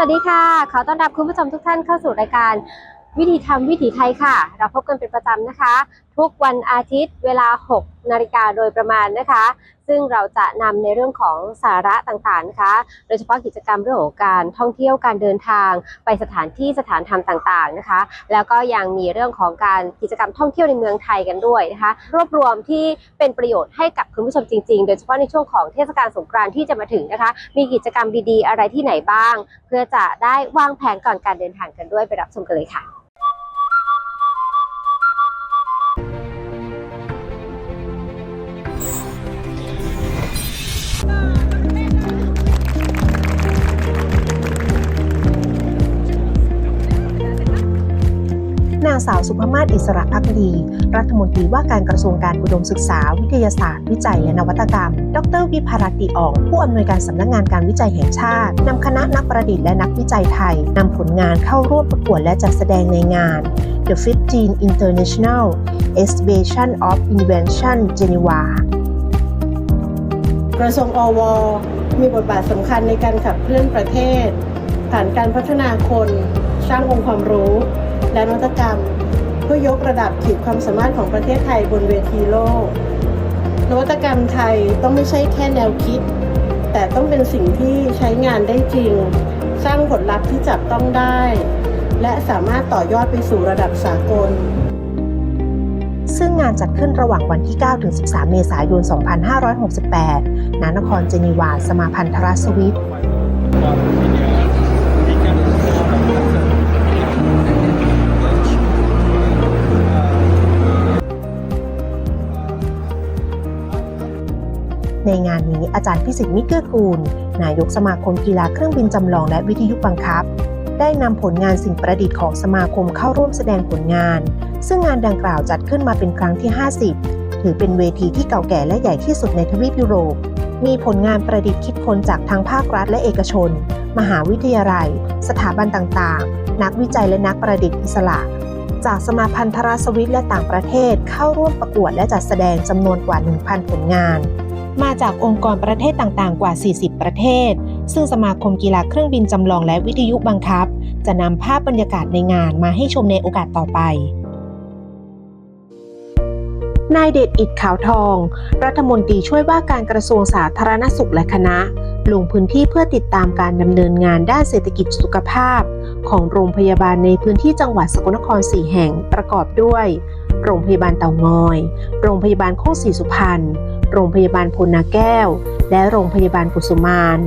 วัสดีค่ะ ขอต้อนรับคุณผู้ชมทุกท่านเข้าสู่รายการวิถีทำวิถีไทยค่ะ เราพบกันเป็นประจำนะคะทุกวันอาทิตย์เวลา 6 นาฬิกาโดยประมาณนะคะ ซึ่งเราจะนำในเรื่องของสาระต่างๆนะคะ โดยเฉพาะกิจกรรมเรื่องของการท่องเที่ยวการเดินทางไปสถานที่สถานธรรมต่างๆนะคะ แล้วก็ยังมีเรื่องของการกิจกรรมท่องเที่ยวในเมืองไทยกันด้วยนะคะ รวบรวมที่เป็นประโยชน์ให้กับคุณผู้ชมจริงๆ โดยเฉพาะในช่วงของเทศกาลสงกรานต์ที่จะมาถึงนะคะ มีกิจกรรมดีๆ อะไรที่ไหนบ้าง เพื่อจะได้วางแผนก่อนการเดินทางกันด้วยไปรับชมกันเลยค่ะางสาวสุภมาศอิสระพักดี รัฐมนตรีว่าการกระทรวงการอุดมศึกษา วิทยาศาสตร์ วิจัยและนวัตกรรม ดรวิภารติอ่องผู้อำนวยการสำนักงานการวิจัยแห่งชาตินำคณะนักประดิษฐ์และนักวิจัยไทยนำผลงานเข้าร่วมประกวดและจัดแสดงในงาน The 15 International Exhibition of Invention Geneva กระทรวงอว มีบทบาทสำคัญในการขับเคลื่อนประเทศ ผ่านการพัฒนาคน สร้างองค์ความรู้ และนวัตกรรม เพื่อยกระดับขีดความสามารถของประเทศไทยบนเวทีโลก นวัตกรรมไทยต้องไม่ใช่แค่แนวคิด แต่ต้องเป็นสิ่งที่ใช้งานได้จริง สร้างผลลัพธ์ที่จับต้องได้ และสามารถต่อยอดไปสู่ระดับสากลซึ่งงานจัดขึ้นระหว่างวันที่ 9 ถึง 13 เมษายน 2568 ณ นครเจนีวา สมาพันธรัสวิต ในงานนี้อาจารย์พิสิทธิ์มิเกื้อกูล นายกสมาคมกีฬาเครื่องบินจำลองและวิทยุบังคับ ได้นำผลงานสิ่งประดิษฐ์ของสมาคมเข้าร่วมแสดงผลงาน ซึ่งงานดังกล่าวจัดขึ้นมาเป็นครั้งที่ 50 ถือเป็นเวทีที่เก่าแก่และใหญ่ที่สุดในทวีปยุโรป มีผลงานประดิษฐ์คิดค้นจากทั้งภาครัฐและเอกชน มหาวิทยาลัย สถาบันต่างๆ นักวิจัยและนักประดิษฐ์อิสระจากสมาพันธรัฐสวิตและต่างประเทศเข้าร่วมประกวดและจัดแสดงจำนวนกว่า 1,000 ผลงาน มาจากองค์กรประเทศต่างๆ กว่า 40 ประเทศ ซึ่งสมาคมกีฬาเครื่องบินจำลองและวิทยุบังคับ จะนำภาพบรรยากาศในงานมาให้ชมในโอกาสต่อไป นายเดชอิดขาวทอง รัฐมนตรีช่วยว่าการกระทรวงสาธารณสุขและคณะ ลงพื้นที่เพื่อติดตามการดำเนินงานด้านเศรษฐกิจสุขภาพ ของโรงพยาบาลในพื้นที่จังหวัดสกลนคร4แห่งประกอบด้วย โรงพยาบาลเต่างอย โรงพยาบาลโคกศรีสุพรรณ โรงพยาบาลพลนาแก้ว และโรงพยาบาลกุสุมาน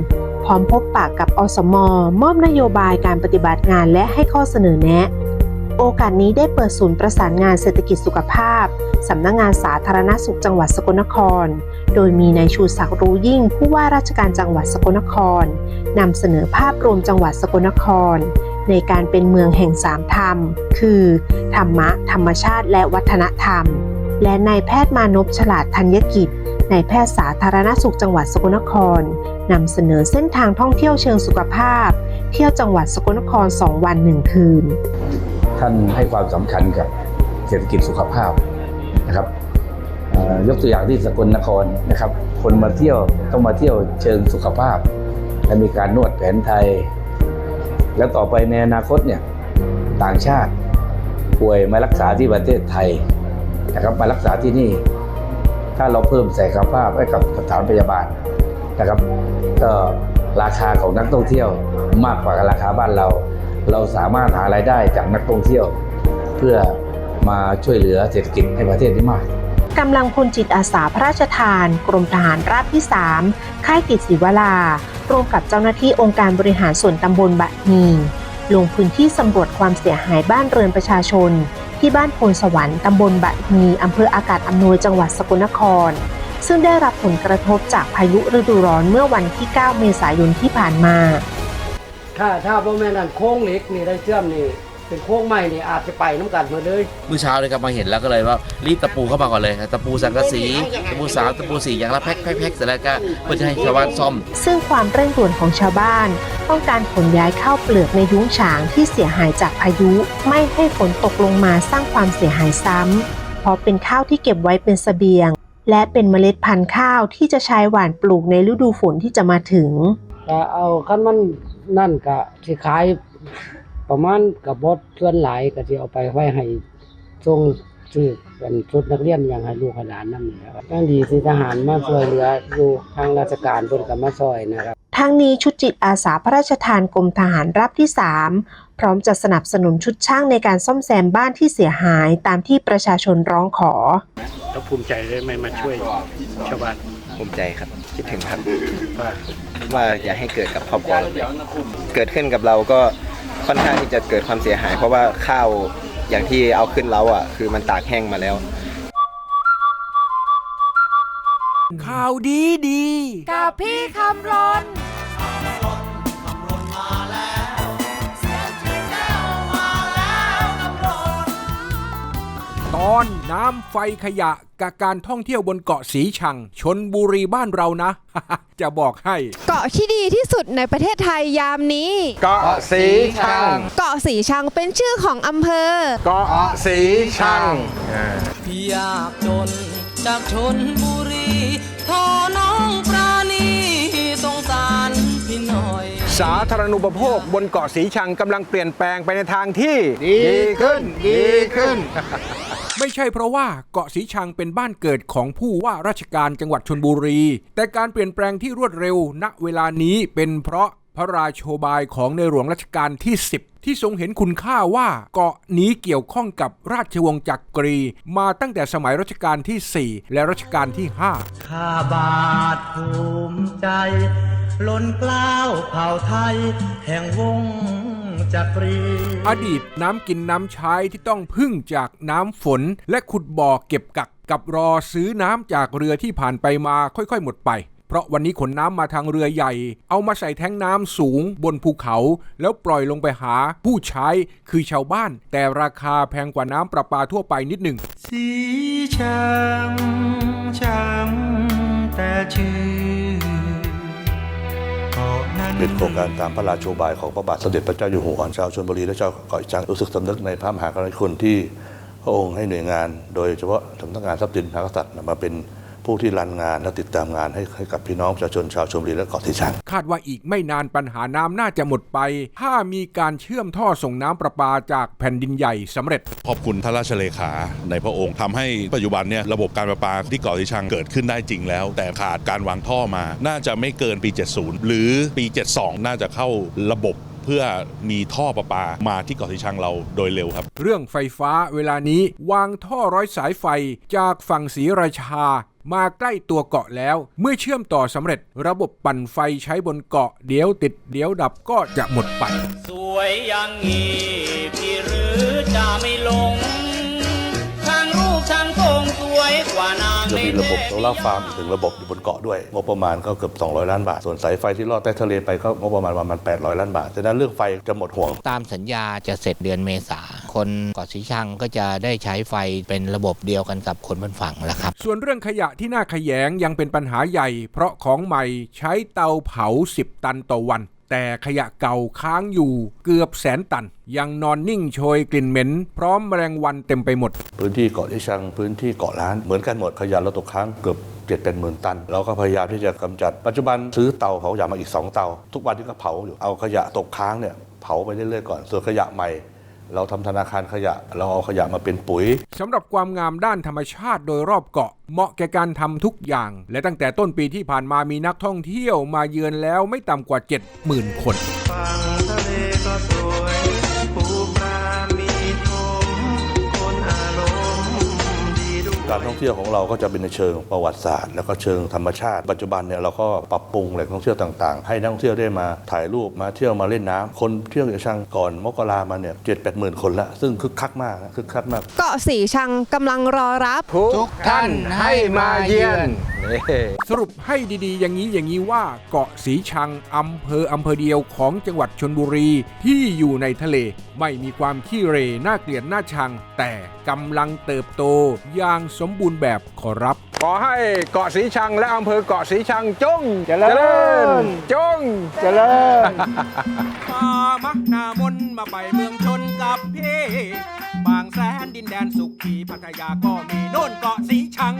พร้อมพบปะกับอสมมอบนโยบายการปฏิบัติงานและให้ข้อเสนอแนะ โอกาสนี้ได้เปิดศูนย์ประสานงานเศรษฐกิจสุขภาพ สำนักงงานสาธารณสุขจังหวัดสกลนคร โดยมีนายชูศักดิ์รู้ยิ่งผู้ว่าราชการจังหวัดสกลนครนำเสนอภาพรวมจังหวัดสกลนคร ในการเป็นเมืองแห่งสามธรรม คือ ธรรมะ ธรรมชาติ และวัฒนธรรม และนายแพทย์มานพฉลาดธัญกิจ นายแพทย์สาธารณสุขจังหวัดสกลนครนำเสนอเส้นทางท่องเที่ยวเชิงสุขภาพ เที่ยวจังหวัดสกลนคร 2 วัน 1 คืน ท่านให้ความสำคัญกับเศรษฐกิจสุขภาพนะครับยกตัวอย่างที่สกลนครนะครับ คนมาเที่ยวต้องมาเที่ยวเชิงสุขภาพ และมีการนวดแผนไทย แล้วต่อไปในอนาคตเนี่ยต่างชาติป่วยมารักษาที่ประเทศไทยนะครับมารักษาที่นี่ ถ้าเราเพิ่มศักยภาพให้กับสถานพยาบาลนะครับ ก็ราคาของนักท่องเที่ยวมากกว่าราคาบ้านเรา เราสามารถหารายได้จากนักท่องเที่ยว เพื่อมาช่วยเหลือเศรษฐกิจให้ประเทศได้มากกำลังพลจิตอาสาพระราชทาน กรมทหารราบที่ 3 ค่ายกิจศิวลา ร่วมกับเจ้าหน้าที่องค์การบริหารส่วนตำบลบะฮีลงพื้นที่สำรวจความเสียหายบ้านเรือนประชาชน ที่บ้านโพนสวรรค์ตำบลบะมีอำเภออากาศอำนวยจังหวัดสกลนคร ซึ่งได้รับผลกระทบจากพายุฤดูร้อนเมื่อวันที่ 9 เมษายนที่ผ่านมา ถ้าถ้าบ่แม่นั่นโค้งเหล็กนี่ได้เชื่อมนี่ เป็นโค้งใหม่นี่อาจจะไปน้ำกันหมดเลยเมื่อเช้าเลยครับมาเห็นแล้วก็เลยว่ารีบตะปูเข้ามาก่อนเลยตะปูสังกะสีตะปูสามตะปูสี่อย่างละแพ็คแพ็คแพ็คเสร็จแล้วก็เพื่อจะให้ชาวบ้านซ่อม ซึ่งความเร่งด่วนของชาวบ้าน ต้องการขนย้ายข้าวเปลือกในยุ้งฉางที่เสียหายจากพายุ ไม่ให้ฝนตกลงมาสร้างความเสียหายซ้ำเพราะเป็นข้าวที่เก็บไว้เป็นเสบียง และเป็นเมล็ดพันธุ์ข้าวที่จะใช้หว่านปลูกในฤดูฝนที่จะมาถึงแต่เอาคันมันนั่นก็สิขาย ประมาณกับบดส่วนหลายก็สิเอาไปไว้ให้ส่งซื้อเป็นชุดนักเรียนอย่างให้ลูกให้หลานนำนี่แหละครับยังดีที่ทหารมาช่วยเหลืออยู่ทางราชการเพิ่นก็มาช่วยนะครับทั้งนี้ชุดจิตอาสาพระราชทานกรมทหารรับที่ 3 พร้อมจะสนับสนุนชุดช่างในการซ่อมแซมบ้านที่เสียหายตามที่ประชาชนร้องขอแล้วภูมิใจได้ไหมมาช่วยชาวบ้านภูมิใจครับคิดถึงครับว่าว่าอย่าให้เกิดกับครอบครัวเราเลยเกิดขึ้นกับเราก็ ค่อนข้างที่จะเกิดความเสียหาย เพราะว่าข้าวอย่างที่เอาขึ้นเล้าอะ คือมันตากแห้งมาแล้ว ข่าวดีดี กับพี่คำรน อนน้ำไฟขยะกับการท่องเที่ยวบนเกาะสีชัง ชนบุรีบ้านเรานะ จะบอกให้ เกาะที่ดีที่สุดในประเทศไทยยามนี้ เกาะสีชัง เกาะสีชังเป็นชื่อของอำเภอ เกาะสีชังพี่ยากจนจากชนบุรีทอน้อ สาธารณูปโภคบนเกาะสีชังกำลังเปลี่ยนแปลงไปในทางที่ดีขึ้น ดีขึ้น ไม่ใช่เพราะว่าเกาะสีชังเป็นบ้านเกิดของผู้ว่าราชการจังหวัดชนบุรี แต่การเปลี่ยนแปลงที่รวดเร็วณเวลานี้เป็นเพราะพระราโชบายของในหลวงรัชกาลที่ 10 ที่ทรงเห็นคุณค่าว่าเกาะนี้เกี่ยวข้องกับราชวงศ์จักรี มาตั้งแต่สมัยรัชกาลที่ 4 และรัชกาลที่ 5 ข้าบาทภูมิใจ ล้นเกล้าวเผ่าไทย แห่งวงจักรี อดีตน้ำกินน้ำใช้ที่ต้องพึ่งจากน้ำฝน และขุดบ่อเก็บกักกับรอซื้อน้ำจากเรือที่ผ่านไปมาค่อยๆ หมดไป เพราะวันนี้ขนน้ำมาทางเรือใหญ่ เอามาใส่แท้งน้ำสูงบนภูเขา แล้วปล่อยลงไปหาผู้ใช้คือชาวบ้าน แต่ราคาแพงกว่าน้ำประปาทั่วไปนิดหนึ่งสีช้ำช้ำแต่ชื่อ เป็นโครงการตามพระราโชบายของพระบาทสมเด็จพระเจ้าอยู่หัวของชาวชนบุรีและชาวเกาะอีจังรู้สึกสำนึกในพระมหากรุณาธิคุณที่พระองค์ให้หน่วยงาน โดยเฉพาะสำนักงานทรัพย์สินพระกษัตริย์มาเป็น ผู้ที่รันงานและติดตามงานให้ให้กับพี่น้องประชาชนชาวชนบุรีและเกาะสีชังคาดว่าอีกไม่นานปัญหาน้ำน่าจะหมดไป ถ้ามีการเชื่อมท่อส่งน้ำประปาจากแผ่นดินใหญ่สำเร็จ ขอบคุณท่านราชเลขาในพระองค์ทำให้ปัจจุบันเนี่ยระบบการประปาที่เกาะสีชังเกิดขึ้นได้จริงแล้ว แต่ขาดการวางท่อมา น่าจะไม่เกินปี 70 หรือปี 72 น่าจะเข้าระบบเพื่อมีท่อประปามาที่เกาะสีชังเราโดยเร็วครับ เรื่องไฟฟ้าเวลานี้วางท่อร้อยสายไฟจากฝั่งศรีราชา มาใกล้ตัวเกาะแล้ว เมื่อเชื่อมต่อสำเร็จระบบปั่นไฟใช้บนเกาะเดี๋ยวติดเดี๋ยวดับก็จะหมดไป สวยอย่างนี้พี่หรือจะไม่ลง จะในมีระบบโซลาร์ฟาร์มอีกหนึ่งระบบอยู่บนเกาะด้วย งบประมาณก็เกือบ 200 ล้านบาท ส่วนสายไฟที่ลอดใต้ทะเลไปก็งบประมาณประมาณ 800 ล้านบาทฉะนั้นเรื่องไฟจะหมดห่วง ตามสัญญาจะเสร็จเดือนเมษาคนเกาะสีชังก็จะได้ใช้ไฟเป็นระบบเดียวกันกับคนบนฝั่งแล้วครับ ส่วนเรื่องขยะที่น่าขยงยังเป็นปัญหาใหญ่ เพราะของใหม่ใช้เตาเผา 10 ตันต่อวัน แต่ขยะเก่าค้างอยู่เกือบแสนตัน ยังนอนนิ่งโชยกลิ่นเหม็น พร้อมแมลงวันเต็มไปหมด พื้นที่เกาะที่ชังพื้นที่เกาะล้านเหมือนกันหมดขยะเราตกค้างเกือบเจ็ดเป็นหมื่นตัน เราก็พยายามที่จะกำจัด ปัจจุบันซื้อเตาเผาขยะมาอีก 2 เตา ทุกวันที่ก็เผาอยู่เอาขยะตกค้างเนี่ยเผาไปเรื่อยๆก่อนส่วนขยะใหม่ เราทำธนาคารขยะ เราเอาขยะมาเป็นปุ๋ยสำหรับความงามด้านธรรมชาติโดยรอบเกาะ เหมาะแก่การทำทุกอย่าง และตั้งแต่ต้นปีที่ผ่านมามีนักท่องเที่ยวมาเยือนแล้วไม่ต่ำกว่า 70,000 คน ฝั่งทะเลก็สวย การท่องเที่ยวของเราก็จะเป็นในเชิงประวัติศาสตร์ แล้วก็เชิงธรรมชาติ ปัจจุบันเนี่ยเราก็ปรับปรุงแหล่งท่องเที่ยวต่างๆ ให้นักท่องเที่ยวได้มาถ่ายรูปมาเที่ยวมาเล่นน้ำคนเที่ยวอย่างช่างก่อนมกรามาเนี่ยเจ็ดแปดหมื่นคนละซึ่งคึกคักมากนะคึกคักมากเกาะสีชังกำลังรอรับ ทุกท่านให้มาเยือน สรุปให้ดีๆ อย่างนี้อย่างนี้ว่าเกาะสีชังอำเภออำเภอเดียวของจังหวัดชนบุรีที่อยู่ในทะเล ไม่มีความขี้เหร่น่าเกลียดน่าชัง แต่กำลังเติบโตอย่างสมบูรณ์แบบขอรับ ขอให้เกาะสีชังและอำเภอเกาะสีชังจงเจริญจง เจริญ มามะนามนมาไปเมืองชนกับพี่ บางแสนดินแดนสุขีพัทยาก็มีโน่นเกาะสีชัง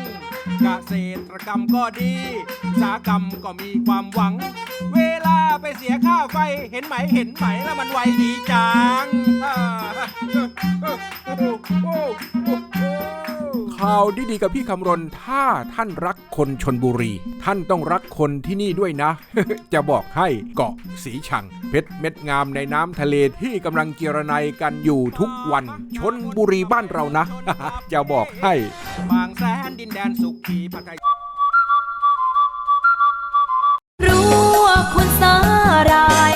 เกษตรกรรมก็ดีอุตสาหกรรมก็มีความหวัง เวลาไปเสียค่าไฟเห็นไหมเห็นไหมแล้วมันไวดีจังข่าวดีๆกับพี่คำรณถ้าท่านรักคนชนบุรี ท่านต้องรักคนที่นี่ด้วยนะ จะบอกให้เกาะสีชัง เพชรเม็ดงามในน้ำทะเลที่กำลังเกียรนายกันอยู่ทุกวันชนบุรีบ้านเรานะ จะบอกให้ บางแสนดินแดนสุขีพัทยารู้ว่าคุณสาหราย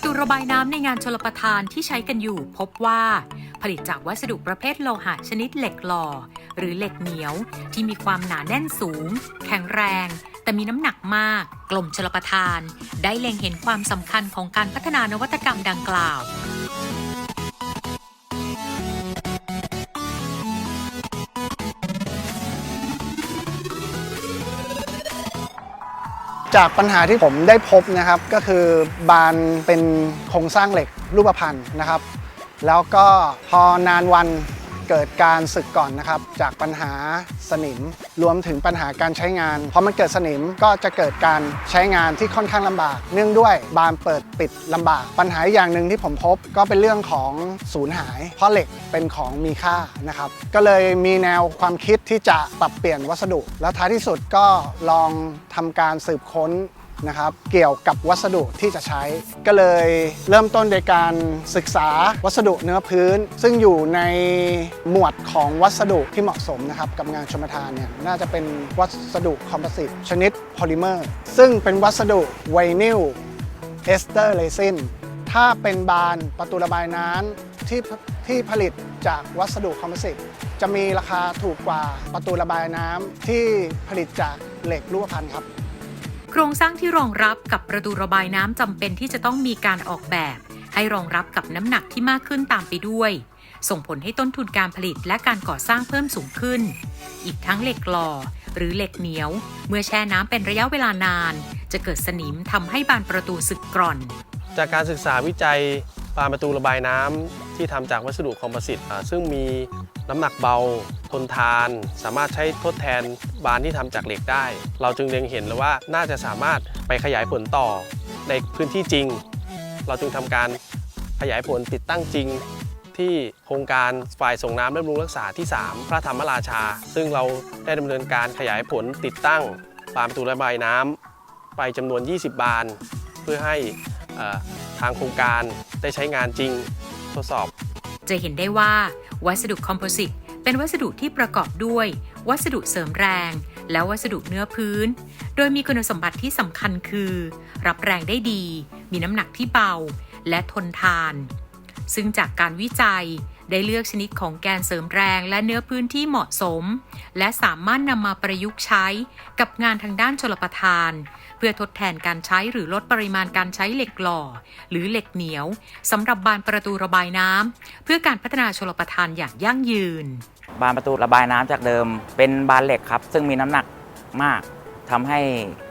ปัญหาระตูระบายน้ำในงานชลประทานที่ใช้กันอยู่ พบว่า ผลิตจากวัสดุประเภทโลหะชนิดเหล็กหล่อ หรือเหล็กเหนียวที่มีความหนาแน่นสูง แข็งแรง แต่มีน้ำหนักมาก กลมชลประทาน ได้เล็งเห็นความสำคัญของการพัฒนานวัตกรรมดังกล่าว จากปัญหาที่ผมได้พบนะครับ ก็คือบานเป็นโครงสร้างเหล็กรูปพรรณนะครับ แล้วก็พอนานวัน เกิดการสึกก่อนนะครับ จากปัญหาสนิมรวมถึงปัญหาการใช้งานพอมันเกิดสนิมก็จะเกิดการใช้งานที่ค่อนข้างลำบาก เนื่องด้วยบานเปิดปิดลำบาก ปัญหาอย่างหนึ่งที่ผมพบก็เป็นเรื่องของสูญหาย เพราะเหล็กเป็นของมีค่านะครับ ก็เลยมีแนวความคิดที่จะปรับเปลี่ยนวัสดุ แล้วท้ายที่สุดก็ลองทำการสืบค้น นะครับเกี่ยวกับวัสดุที่จะใช้ ก็เลยเริ่มต้นโดยการศึกษาวัสดุเนื้อพื้น ซึ่งอยู่ในหมวดของวัสดุที่เหมาะสมนะครับกับงานชมทานเนี่ยน่าจะเป็นวัสดุคอมโพสิตชนิดโพลิเมอร์ซึ่งเป็นวัสดุไวนิลเอสเตอร์เรซินถ้าเป็นบานประตูระบายน้ำที่ที่ผลิตจากวัสดุคอมโพสิตจะมีราคาถูกกว่าประตูระบายน้ำที่ผลิตจากเหล็กรูปพรรณครับ โครงสร้างที่รองรับกับประตูระบายน้ำจำเป็นที่จะต้องมีการออกแบบ ให้รองรับกับน้ำหนักที่มากขึ้นตามไปด้วย ส่งผลให้ต้นทุนการผลิตและการก่อสร้างเพิ่มสูงขึ้น อีกทั้งเหล็กหล่อหรือเหล็กเหนียว เมื่อแช่น้ำเป็นระยะเวลานาน จะเกิดสนิมทำให้บานประตูสึกกร่อน จากการศึกษาวิจัย บานประตูระบายน้ำที่ทำจากวัสดุคอมโพสิตซึ่งมีน้ำหนักเบาทนทาน สามารถใช้ทดแทนบานที่ทำจากเหล็กได้ เราจึงเล็งเห็นแล้วว่าน่าจะสามารถไปขยายผลต่อในพื้นที่จริง เราจึงทำการขยายผลติดตั้งจริงที่โครงการฝ่ายส่งน้ำและบำรุงรักษาที่ 3 พระธรรมราชา ซึ่งเราได้ดำเนินการขยายผลติดตั้งบานประตูระบายน้ำไปจำนวน 20 บาน เพื่อให้ ทางโครงการได้ใช้งานจริงทดสอบ จะเห็นได้ว่าวัสดุคอมโพสิตเป็นวัสดุที่ประกอบด้วย วัสดุเสริมแรง และวัสดุเนื้อพื้น โดยมีคุณสมบัติที่สำคัญคือ รับแรงได้ดี มีน้ำหนักที่เบา และทนทาน ซึ่งจากการวิจัยได้เลือกชนิดของแกนเสริมแรงและเนื้อพื้นที่เหมาะสม และสามารถนำมาประยุกต์ใช้กับงานทางด้านชลประทาน เพื่อทดแทนการใช้หรือลดปริมาณการใช้เหล็กหล่อ หรือเหล็กเหนียวสำหรับบานประตูระบายน้ำเพื่อการพัฒนาชลประทานอย่างยั่งยืน บานประตูระบายน้ำจากเดิม เป็นบานเหล็กครับ ซึ่งมีน้ำหนักมากทำให้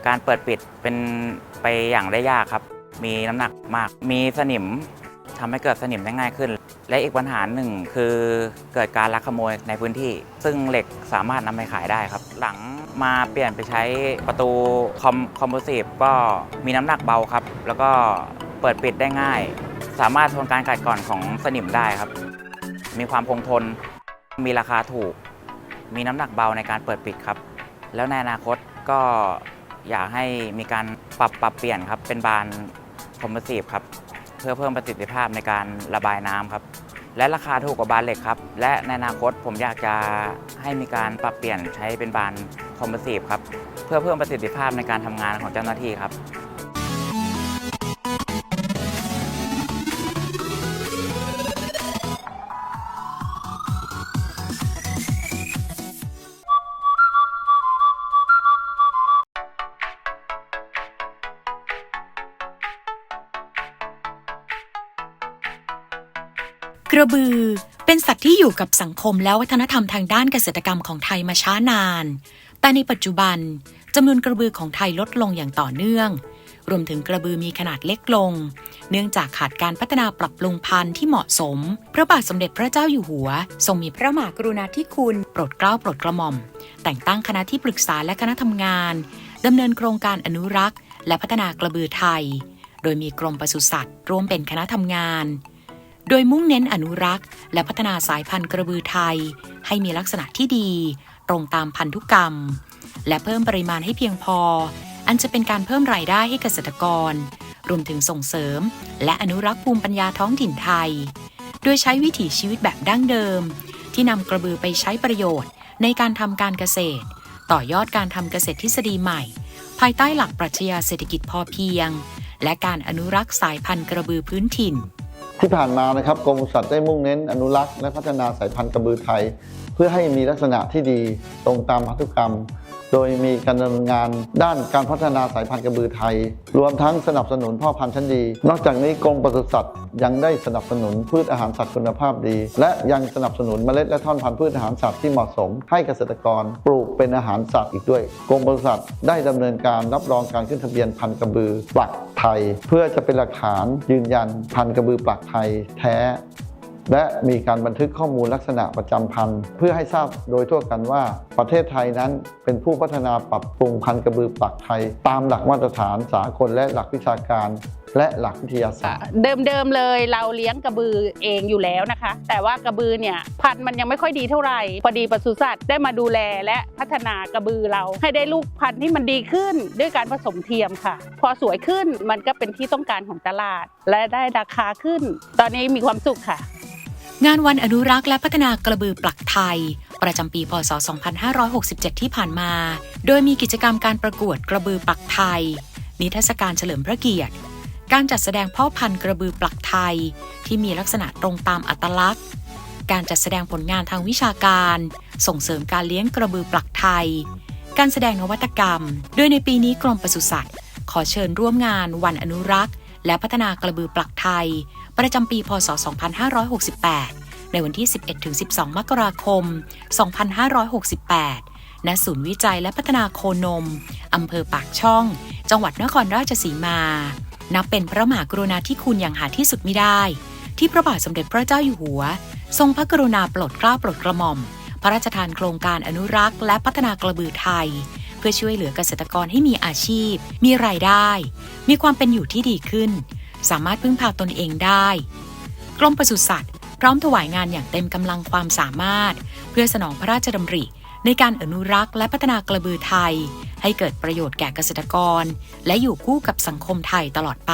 การเปิดปิดเป็นไปอย่างได้ยากครับ มีน้ำหนักมาก มีสนิมทำให้เกิดสนิมได้ง่ายขึ้น และอีกปัญหาหนึ่งคือเกิดการลักขโมยในพื้นที่ ซึ่งเหล็กสามารถนำไปขายได้ครับ หลัง มาเปลี่ยนไปใช้ประตูคอมคอมโพสิตก็มีน้ำหนักเบาครับ แล้วก็เปิดปิดได้ง่าย สามารถทนการกัดกร่อนของสนิมได้ครับ มีความคงทน มีราคาถูก มีน้ำหนักเบาในการเปิดปิดครับ แล้วในอนาคตก็อยากให้มีการปรับปรับเปลี่ยนครับ เป็นบานคอมโพสิตครับ เพื่อเพิ่มประสิทธิภาพในการระบายน้ำครับ และราคาถูกกว่าบานเหล็กครับ และในอนาคตผมอยากจะให้มีการปรับเปลี่ยนใช้เป็นบานคอมเพรสีฟครับ เพื่อเพิ่มประสิทธิภาพในการทำงานของเจ้าหน้าที่ครับือเป็นสัตว์ที่อยู่กับสังคมและวัฒนธรรมทางด้านเกษตรกรรมของไทยมาช้านาน แต่ในปัจจุบันจำนวนกระบือของไทยลดลงอย่างต่อเนื่อง รวมถึงกระบือมีขนาดเล็กลง เนื่องจากขาดการพัฒนาปรับปรุงพันธุ์ที่เหมาะสม พระบาทสมเด็จพระเจ้าอยู่หัว ทรงมีพระมหากรุณาธิคุณ โปรดเกล้าโปรดกระหม่อม แต่งตั้งคณะที่ปรึกษาและคณะทำงานดำเนินโครงการอนุรักษ์ และพัฒนากระบือไทย โดยมีกรมปศุสัตว์ร่วมเป็นคณะทำงาน โดยมุ่งเน้นอนุรักษ์ และพัฒนาสายพันธุ์กระบือไทย ให้มีลักษณะที่ดี ตรงตามพันธุกรรม และเพิ่มปริมาณให้เพียงพอ อันจะเป็นการเพิ่มรายได้ให้เกษตรกร รวมถึงส่งเสริม และอนุรักษ์ภูมิปัญญาท้องถิ่นไทย โดยใช้วิถีชีวิตแบบดั้งเดิม ที่นำกระบือไปใช้ประโยชน์ ในการทำการเกษตร ต่อยอดการทำเกษตรทฤษฎีใหม่ ภายใต้หลักปรัชญาเศรษฐกิจพอเพียง และการอนุรักษ์สายพันธุ์กระบือพื้นถิ่น ที่ผ่านมานะครับกรมปศุสัตว์ได้มุ่งเน้นอนุรักษ์และพัฒนาสายพันธุ์กระบือไทย เพื่อให้มีลักษณะที่ดีตรงตามพันธุกรรม โดยมีการดำเนินงานด้านการพัฒนาสายพันธุ์กระบือไทย รวมทั้งสนับสนุนพ่อพันธุ์ชั้นดี นอกจากนี้กรมปศุสัตว์ยังได้สนับสนุนพืชอาหารสัตว์คุณภาพดี และยังสนับสนุนเมล็ดและท่อนพันธุ์พืชอาหารสัตว์ที่เหมาะสม ให้เกษตรกรปลูกเป็นอาหารสัตว์อีกด้วย กรมปศุสัตว์ได้ดำเนินการรับรองการขึ้นทะเบียนพันธุ์กระบือปลักไทย เพื่อจะเป็นหลักฐานยืนยันพันธุ์กระบือปลักไทยแท้ และมีการบันทึกข้อมูลลักษณะประจำพันธุ์ เพื่อให้ทราบโดยทั่วกันว่า ประเทศไทยนั้นเป็นผู้พัฒนาปรับปรุงพันธุ์กระบือปักไทย ตามหลักมาตรฐานสากลและหลักวิชาการ และหลักวิทยาศาสตร์ เดิมๆเลยเราเลี้ยงกระบือเองอยู่แล้วนะคะ แต่ว่ากระบือเนี่ยพันธุ์มันยังไม่ค่อยดีเท่าไหร่พอดีปศุสัตว์ได้มาดูแลและพัฒนากระบือเรา ให้ได้ลูกพันธุ์ที่มันดีขึ้นด้วยการผสมเทียมค่ะ พอสวยขึ้นมันก็เป็นที่ต้องการของตลาด และได้ราคาขึ้น ตอนนี้มีความสุขค่ะ งานวันอนุรักษ์และพัฒนากระบือปลักไทย ประจำปีพศ 2567 ที่ผ่านมา โดยมีกิจกรรมการประกวดกระบือปลักไทย นิทรรศการเฉลิมพระเกียรติ การจัดแสดงพ่อพันธุ์กระบือปลักไทย ที่มีลักษณะตรงตามอัตลักษณ์ การจัดแสดงผลงานทางวิชาการ ส่งเสริมการเลี้ยงกระบือปลักไทย การแสดงนวัตกรรม โดยในปีนี้กรมปศุสัตว์ ขอเชิญร่วมงานวันอนุรักษ์ และพัฒนากระบือปลักไทย ประจำปีพศ 2568 ในวันที่ 11-12 มกราคม 2568 ณ ศูนย์วิจัยและพัฒนาโคนม อำเภอปากช่อง จังหวัดนครราชสีมา นับเป็นพระมหากรุณาธิคุณอย่างหาที่สุดไมิได้ ที่พระบาทสมเด็จพระเจ้าอยู่หัว ทรงพระกรุณาโปรดเกล้าโปรดกระหม่อม พระราชทานโครงการอนุรักษ์ และพัฒนากระบือไทยเพื่อช่วยเหลือเกษตรกรให้มีอาชีพ มีรายได้ มีความเป็นอยู่ที่ดีขึ้น สามารถพึ่งพาตนเองได้ กรมปศุสัตว์ พร้อมถวายงานอย่างเต็มกำลังความสามารถ เพื่อสนองพระราชดำริ ในการอนุรักษ์และพัฒนากระบือไทย ให้เกิดประโยชน์แก่เกษตรกร และอยู่คู่กับสังคมไทยตลอดไป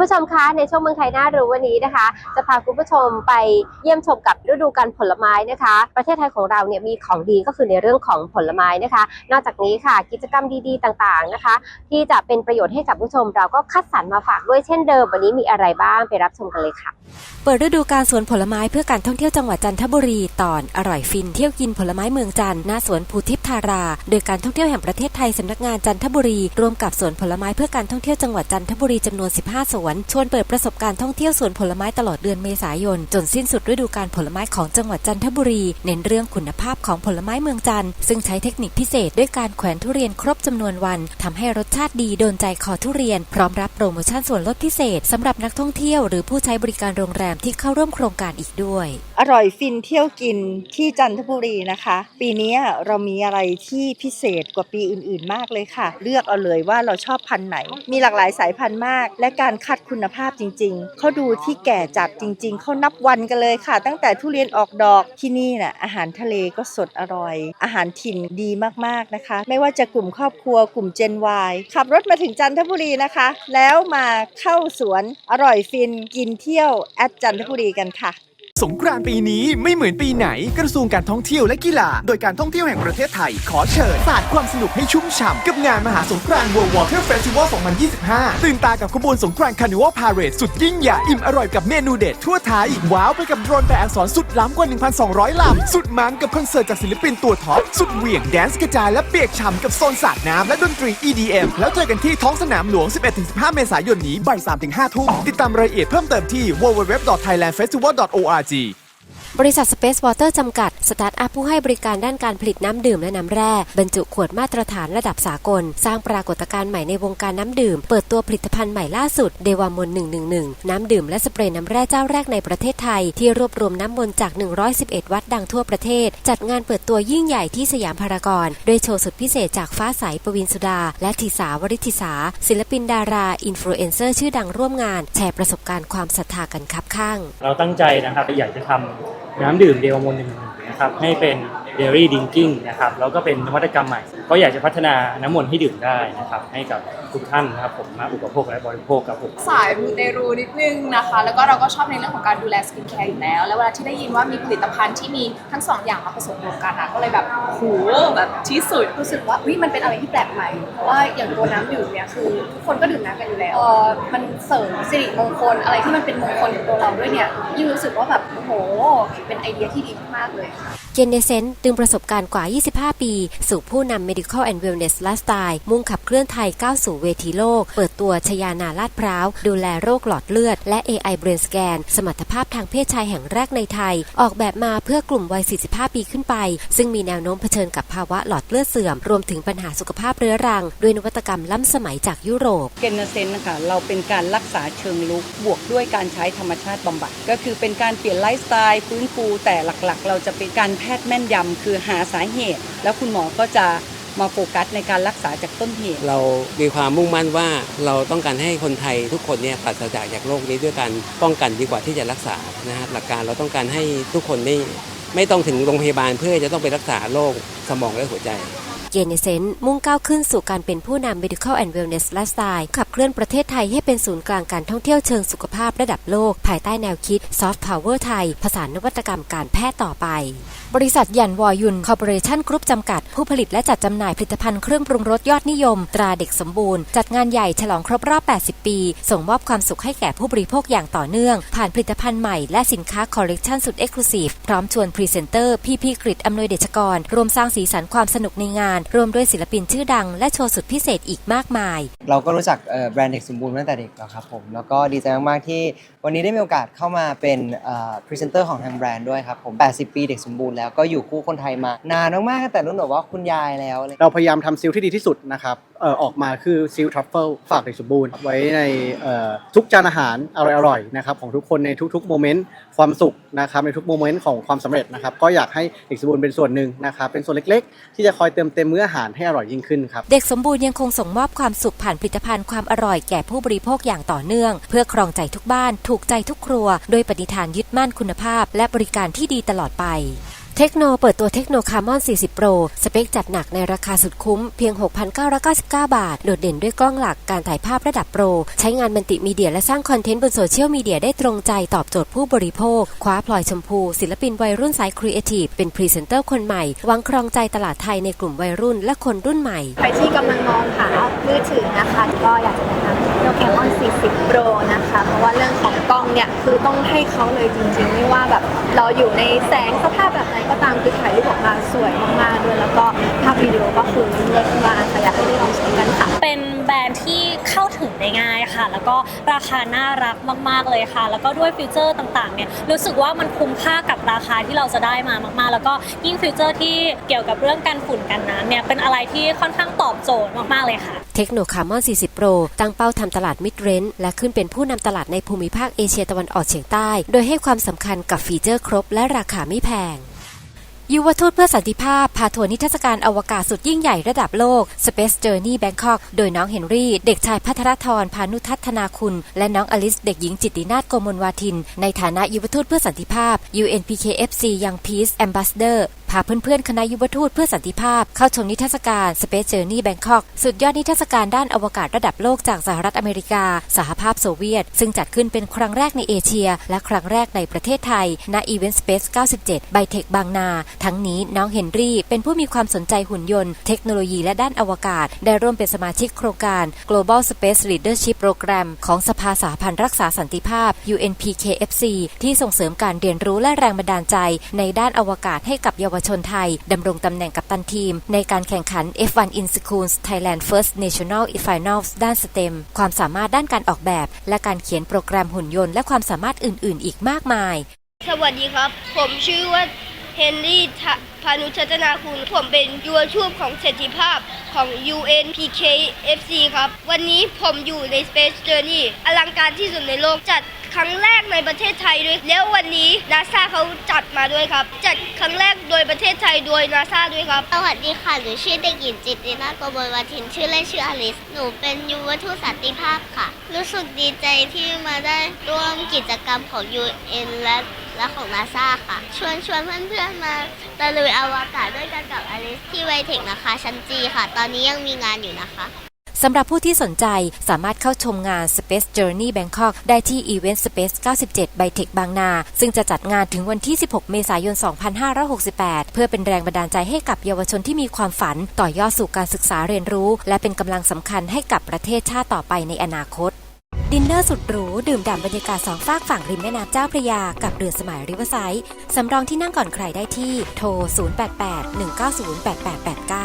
ผู้ชมคะในช่วงเมืองไทยน่ารู้วันนี้นะคะ จะพาคุณผู้ชมไปเยี่ยมชมกับฤดูกาลผลไม้นะคะ ประเทศไทยของเราเนี่ยมีของดีก็คือในเรื่องของผลไม้นะคะ นอกจากนี้ค่ะกิจกรรมดีๆต่างๆนะคะ ที่จะเป็นประโยชน์ให้กับผู้ชมเราก็คัดสรรมาฝากด้วยเช่นเดิม วันนี้มีอะไรบ้างไปรับชมกันเลยค่ะ เปิดฤดูกาลสวนผลไม้เพื่อการท่องเที่ยวจังหวัดจันทบุรีตอนอร่อยฟินเที่ยวกินผลไม้เมืองจันทร์หน้าสวนภูทิพธารา โดยการท่องเที่ยวแห่งประเทศไทยสำนักงานจันทบุรีร่วมกับสวนผลไม้เพื่อการท่องเที่ยวจังหวัดจันทบุรีจำนวน 15 สวนชวนเปิดประสบการณ์ท่องเที่ยวสวนผลไม้ตลอดเดือนเมษายน จนสิ้นสุดฤดูกาลผลไม้ของจังหวัดจันทบุรี เน้นเรื่องคุณภาพของผลไม้เมืองจันทร์ซึ่งใช้เทคนิคพิเศษด้วยการแขวนทุเรียนครบจำนวนวันทำให้รสชาติดีโดนใจคอทุเรียน พร้อมรับโปรโมชั่นส่วนลดพิเศษสำหรับนักท่องเที่ยวหรือผู้ใช้บริการโรงแรมที่เข้าร่วมโครงการอีกด้วย อร่อยฟินเที่ยวกินที่จันทบุรีนะคะ ปีนี้เรามีอะไรที่พิเศษกว่าปีอื่น ๆ มากเลยค่ะ เลือกเอาเลยว่าเราชอบพันธุ์ไหน มีหลากหลายสายพันธุ์มาก และการคัดคุณภาพจริง ๆ เขาดูที่แก่จัดจริง ๆ เขานับวันกันเลยค่ะ ตั้งแต่ทุเรียนออกดอกที่นี่น่ะอาหารทะเลก็สดอร่อย อาหารถิ่นดีมากๆนะคะ ไม่ว่าจะกลุ่มครอบครัวกลุ่มเจนวายขับรถมาถึงจันทบุรีนะคะ แล้วมาเข้าสวนอร่อยฟินกินเที่ยวแอดจันทบุรีกันค่ะ สงกรานต์ปีนี้ไม่เหมือนปีไหน กระทรวงการท่องเที่ยวและกีฬา โดยการท่องเที่ยวแห่งประเทศไทย ขอเชิญสาดความสนุกให้ชุ่มฉ่ำกับงานมหาสงกรานต์ World Water Festival 2025 ตื่นตากับขบวนสงกรานต์คานิวัลพาเรดสุดยิ่งใหญ่อิ่มอร่อยกับเมนูเด็ดทั่วไทย ว้าวไปกับโดรนแปลอักษรสุดล้ำกว่า 1,200 ลำ สุดมันกับคอนเสิร์ตจากศิลปินตัวท็อปสุดเหวี่ยงแดนซ์กระจายและเปียกฉ่ำกับโซนสาดน้ำและดนตรี EDM แล้วเจอกันที่ท้องสนามหลวง 11-15 เมษายนนี้บ่าย3-5ทุ่มติดตามรายละเอียดเพิ่มเติมที่ www.thailandfestival.org See. บริษัท Space Water จำกัด สตาร์ทอัพผู้ให้บริการด้านการผลิตน้ำดื่มและน้ำแร่ บรรจุขวดมาตรฐานระดับสากล สร้างปรากฏการณ์ใหม่ในวงการน้ำดื่ม เปิดตัวผลิตภัณฑ์ใหม่ล่าสุดเดวามน111 น้ำดื่มและสเปรย์น้ำแร่เจ้าแรกในประเทศไทย ที่รวบรวมน้ำมนต์จาก 111 วัดดังทั่วประเทศ จัดงานเปิดตัวยิ่งใหญ่ที่สยามพารากอนโดยโชว์สุดพิเศษจากฟ้าใสปวินสุดา และทิสาวริธิสา ศิลปินดารา อินฟลูเอนเซอร์ชื่อดังร่วมงาน แชร์ประสบการณ์ความศรัทธากันคับข้าง เราตั้งใจนะครับอยากจะทำ น้ำดื่มเดวมนหนึ่งนะครับให้เป็นเดลี่ดิงกิ้งนะครับแล้วก็เป็นนวัตกรรมใหม่ ก็อยากจะพัฒนาน้ำมนต์ให้ดื่มได้นะครับให้กับทุกท่านนะครับผมมาอุปโภคและบริโภคกับผม สายมูเตรูนิดนึงนะคะ แล้วก็เราก็ชอบในเรื่องของการดูแลสกินแคร์อยู่แล้ว แล้วเวลาที่ได้ยินว่ามีผลิตภัณฑ์ที่มีทั้งสองอย่างมาผสมรวมกันอะก็เลยแบบโหแบบที่สุดรู้สึกว่าเฮ้ยมันเป็นอะไรที่แปลกใหม่เพราะว่าอย่างตัวน้ำดื่มเนี่ยคือทุกคนก็ดื่มน้ำกันอยู่แล้วเออมันเสริมสิริมงคลอะไรที่มันเป็นมงคลกับตัวเราด้วยเนี่ยยิ่งรู้สึกว่าแบบโอ้โหเป็นไอเดียที่ดีมากๆเลยค่ะเจนเนเซนดึงประสบการณ์กว่า 25 ปี สู่ผู้นำ medical and wellness lifestyle มุ่งขับเคลื่อนไทยก้าวสู่เวทีโลก เปิดตัวชยานาลาดพร้าว ดูแลโรคหลอดเลือด และ AI brain scan สมรรถภาพทางเพศชายแห่งแรกในไทย ออกแบบมาเพื่อกลุ่มวัย 45 ปีขึ้นไป ซึ่งมีแนวโน้มเผชิญกับภาวะหลอดเลือดเสื่อม รวมถึงปัญหาสุขภาพเรื้อรัง ด้วยนวัตกรรมล้ำสมัยจากยุโรปเกนเซนนะคะเราเป็นการรักษาเชิงลุกบวกด้วยการใช้ธรรมชาติบำบัด ก็คือเป็นการเปลี่ยนไลฟ์สไตล์ฟื้นฟูแต่หลักๆ เราจะเป็นการแพทย์แม่นยำคือหาสาเหตุ แล้วคุณหมอก็จะมาโฟกัสในการรักษาจากต้นเหตุ เรามีความมุ่งมั่นว่าเราต้องการให้คนไทยทุกคนเนี่ยปราศจากจากโรคนี้ด้วยการป้องกันดีกว่าที่จะรักษานะฮะหลักการเราต้องการให้ทุกคนไม่ไม่ต้องถึงโรงพยาบาลเพื่อจะต้องไปรักษาโรคสมองและหัวใจ เจนเซนมุ่งก้าวขึ้นสู่การเป็นผู้นำ medical and wellness lifestyle ขับเคลื่อนประเทศไทยให้เป็นศูนย์กลางการท่องเที่ยวเชิงสุขภาพระดับโลก ภายใต้แนวคิด soft power ไทย ผสานนวัตกรรมการแพทย์ต่อไป บริษัทยันวอยุนคอร์ปอเรชั่นกรุ๊ปจำกัด ผู้ผลิตและจัดจำหน่ายผลิตภัณฑ์เครื่องปรุงรสยอดนิยม ตราเด็กสมบูรณ์ จัดงานใหญ่ฉลองครบรอบ 80 ปี ส่งมอบความสุขให้แก่ผู้บริโภคอย่างต่อเนื่อง ผ่านผลิตภัณฑ์ใหม่และสินค้าคอลเลกชันสุดเอ็กซ์คลูซีฟพร้อมชวนพรีเซนเตอร์พี่พี่กริดอำนวยเดชกรรวมสร้างสีสันความสนุกในงานรวมด้วยศิลปินชื่อดัง และโชว์สุดพิเศษอีกมากมาย เราก็รู้จักเอ่อแบรนด์เด็กสมบูรณ์มาตั้งแต่เด็กแล้วครับผมแล้วก็ดีใจมากๆที่วันนี้ได้มีโอกาสเข้ามาเป็นพรีเซนเตอร์ของทางแบรนด์ด้วยครับผม 80 ปีเด็กสมบูรณ์แล้วก็อยู่คู่คนไทยมานานมากๆตั้งแต่รุ่นแบบว่าคุณยายแล้วเลยเราพยายามทำซิลที่ดีที่สุดนะครับเอ่อออกมาคือซิลทรัฟเฟิลฝากเด็กสมบูรณ์ ไว้ในเอ่อทุกจานอาหารอร่อยๆนะครับของทุกคนในทุกๆโมเมนต์ความสุขนะครับในทุกโมเมนต์ของความสำเร็จนะครับก็อยากให้เด็กสมบูรณ์เป็นส่วนหนึ่งนะครับเป็นส่วนเล็กๆ ที่จะคอยเติมเต็มมื้ออาหารให้อร่อยยิ่งขึ้นครับเด็กสมบูรณ์ยังคงส่งมอบความสุขผ่านผลิตภัณฑ์ความอร่อยแก่ผู้บริโภคอย่างต่อเนื่อง เพื่อครองใจทุกบ้าน ถูกใจทุกครัว โดยปณิธานยึดมั่นคุณภาพ และบริการที่ดีตลอดไป เทคโนเปิดตัวเทคโนคาร์มอน 40 Pro สเปคจัดหนักในราคาสุดคุ้มเพียง 6,999 บาท โดดเด่นด้วยกล้องหลักการถ่ายภาพระดับโปร ใช้งานมัลติมีเดียและสร้างคอนเทนต์บนโซเชียลมีเดียได้ตรงใจตอบโจทย์ผู้บริโภค คว้าพลอยชมพู ศิลปินวัยรุ่นสายครีเอทีฟเป็นพรีเซนเตอร์คนใหม่วางครองใจตลาดไทยในกลุ่มวัยรุ่นและคนรุ่นใหม่ ใครที่กำลังมองหามือถือนะคะก็อยากจะแนะนำ โนเกียมอน40 Pro นะคะ เพราะว่าเรื่องของกล้องเนี่ยคือต้องให้เขาเลยจริงๆ ไม่ว่าแบบเราอยู่ในแสงสภาพแบบไหนก็ตามคือถ่ายรูปออกมาสวยมากๆด้วยแล้วก็ภาพวิดีโอก็คือเลิศมากค่ะอยากให้ได้ลองใช้กันค่ะ เป็นแบรนด์ที่เข้าถึงได้ง่ายค่ะ แล้วก็ราคาน่ารักมากๆเลยค่ะ แล้วก็ด้วยฟิวเจอร์ต่างๆเนี่ยรู้สึกว่ามันคุ้มค่ากับราคาที่เราจะได้มามากๆ แล้วก็ยิ่งฟิวเจอร์ที่เกี่ยวกับเรื่องการฝุ่นกันน้ำเนี่ยเป็นอะไรที่ค่อนข้างตอบโจทย์มากๆเลยค่ะเทคโนคาร์มอน 40 Pro ตั้งเป้าทำตลาดมิดเรนและขึ้นเป็นผู้นำตลาดในภูมิภาคเอเชียตะวันออกเฉียงใต้ โดยให้ความสำคัญกับฟีเจอร์ครบและราคาไม่แพง ยุวทูตเพื่อสันติภาพ พาทัวร์นิทรรศการอวกาศสุดยิ่งใหญ่ระดับโลก Space Journey Bangkok โดยน้องเฮนรี่ เด็กชายพัทรธรพานุทัศนาคุณ และน้องอลิส เด็กหญิงจิตตินาถโกมลวาทิน ในฐานะยุวทูตเพื่อสันติภาพ UNPKFC Young Peace Ambassador พาเพื่อนๆ คณะยุวทูตเพื่อสันติภาพ เข้าชมนิทรรศการ Space Journey Bangkok สุดยอดนิทรรศการด้านอวกาศระดับโลกจากสหรัฐอเมริกา สหภาพโซเวียต ซึ่งจัดขึ้นเป็นครั้งแรกในเอเชีย และครั้งแรกในประเทศไทย ณ Event Space 97 ไบเทคบางนา ทั้งนี้น้องเฮนรี่ เป็นผู้มีความสนใจหุ่นยนต์ เทคโนโลยีและด้านอวกาศ ได้ร่วมเป็นสมาชิกโครงการ Global Space Leadership Program ของสภาสหพันธ์รักษาสันติภาพ UNPKFC ที่ส่งเสริมการเรียนรู้และแรงบันดาลใจ ในด้านอวกาศให้กับเยาวชนไทยดำรงตำแหน่งกัปตันทีม ในการแข่งขัน F1 in Schools Thailand First National Finals ด้าน STEM ความสามารถด้านการออกแบบ และการเขียนโปรแกรมหุ่นยนต์และความสามารถอื่น ๆ อีกมากมาย สวัสดีครับ ผมชื่อว่าเฮนรี่พานุชัตนาคุณ ผมเป็นยูทูบของเศรษฐิภาพของ UNPKFC ครับ วันนี้ผมอยู่ใน Space Journey อลังการที่สุดในโลกจัด ครั้งแรกในประเทศไทยด้วย แล้ววันนี้นาซาเขาจัดมาด้วยครับ จัดครั้งแรกโดยประเทศไทยโดยนาซาด้วยครับ สวัสดีค่ะ หนูชื่อเด็กหญิงจิตตินาโกมลวาทิน ชื่อเล่นชื่ออลิส หนูเป็นยูวทูตสันติภาพค่ะ รู้สึกดีใจที่มาได้ร่วมกิจกรรมของ UN และและของนาซาค่ะ ชวนชวนเพื่อนๆมาตะลุยอวกาศด้วยกันกับอลิสที่ไวเทคนะคะ ชั้นจีค่ะ ตอนนี้ยังมีงานอยู่นะคะ สำหรับผู้ที่สนใจสามารถเข้าชมงาน Space Journey Bangkok ได้ที่ Event Space 97 by Tech บางนา ซึ่งจะจัดงานถึงวันที่ 16 เมษายน 2568 เพื่อเป็นแรงบันดาลใจให้กับเยาวชนที่มีความฝัน ต่อยอดสู่การศึกษาเรียนรู้ และเป็นกำลังสำคัญให้กับประเทศชาติต่อไปในอนาคตดินเนอร์สุดหรู ดื่มด่ำบรรยากาศสองฝากฝั่งริมแม่น้ำเจ้าพระยา กับเรือสมัยริเวอร์ไซด์สำรองที่นั่งก่อนใครได้ที่โทร 088-190-8889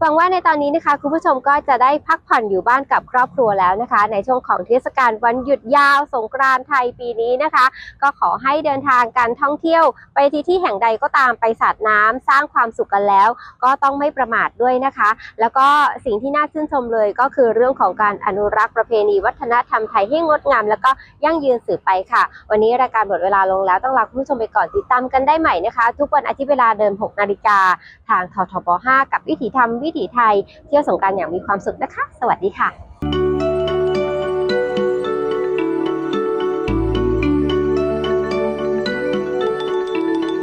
หวังว่าในตอนนี้นะคะคุณผู้ชมก็จะได้พักผ่อนอยู่บ้านกับครอบครัวแล้วนะคะ ในช่วงของเทศกาลวันหยุดยาวสงกรานต์ไทยปีนี้นะคะ ก็ขอให้เดินทางการท่องเที่ยว ไปที่ที่แห่งใดก็ตามไปสาดน้ำสร้างความสุขกันแล้ว ก็ต้องไม่ประมาทด้วยนะคะ แล้วก็สิ่งที่น่าชื่นชมเลยก็คือเรื่องของการอนุรักษ์ประเพณีวัฒนธรรมไทยให้งดงาม แล้วก็ยั่งยืนสืบไปค่ะ วันนี้รายการหมดเวลาลงแล้วต้องลาคุณผู้ชมไปก่อนติดตามกันได้ใหม่นะคะ ทุกวันอาทิตย์เวลาเดิม 6 นาฬิกาทางททบ 5 กับวิถีธรรมวิถีไทย เที่ยวสงการอย่างมีความสุขนะคะ สวัสดีค่ะ